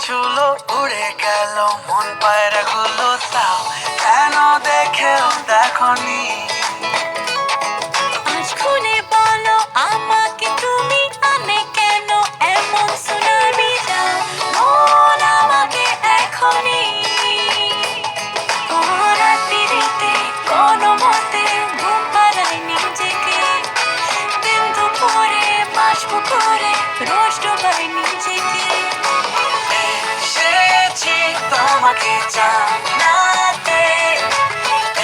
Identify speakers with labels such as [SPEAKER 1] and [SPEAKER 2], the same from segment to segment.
[SPEAKER 1] ছুলো উড়ে গেল মন পায়রা গুলো তাও কেন দেখেও দেখনি?
[SPEAKER 2] আজ খুলে বলো
[SPEAKER 1] তোমাকে জানাতে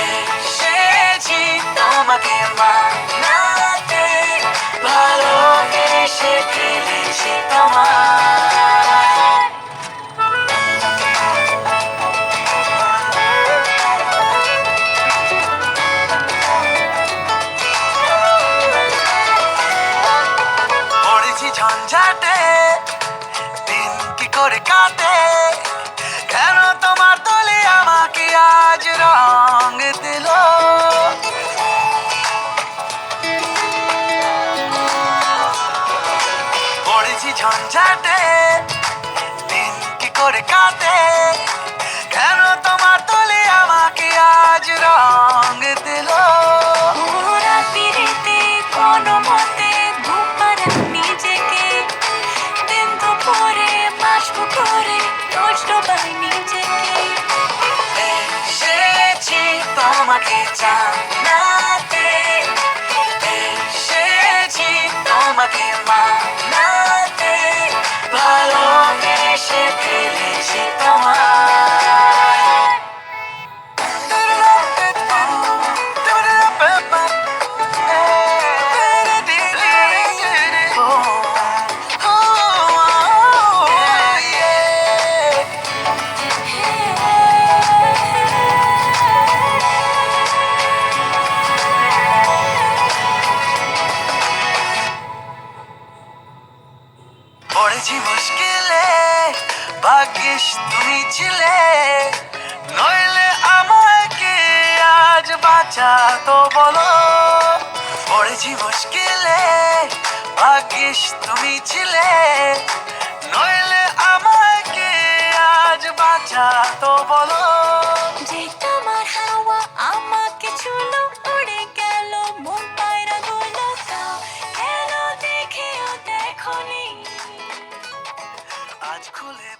[SPEAKER 1] এসেছি, তোমাকে মানাতে ভালোবেসে ফেলেছি তোমায়। পড়েছি ঝঞ্ঝাটে, দিন কি করে কাটে? তোমার আমাকে আজ রং দিল পড়েছি ঝঞ্ঝাটে দিন কি করে কাটে তোমাকে জানাতে এসেছি। তোমাকে মানাতে ভালোবেসে ভাগ্যিস তুমি ছিলে নইলে আমাকে আজ বাঁচা তো বলো। পড়েছি মুশকিলে ভাগ্যিস তুমি ছিলে নইলে আমাকে আজ বাঁচা তো বলো।
[SPEAKER 2] যে তোমার হাওয়া আমাকে ছুলো উড়ে গেল মন পায়রা গুলো কেন দেখেও দেখনি?
[SPEAKER 1] আজ খুলে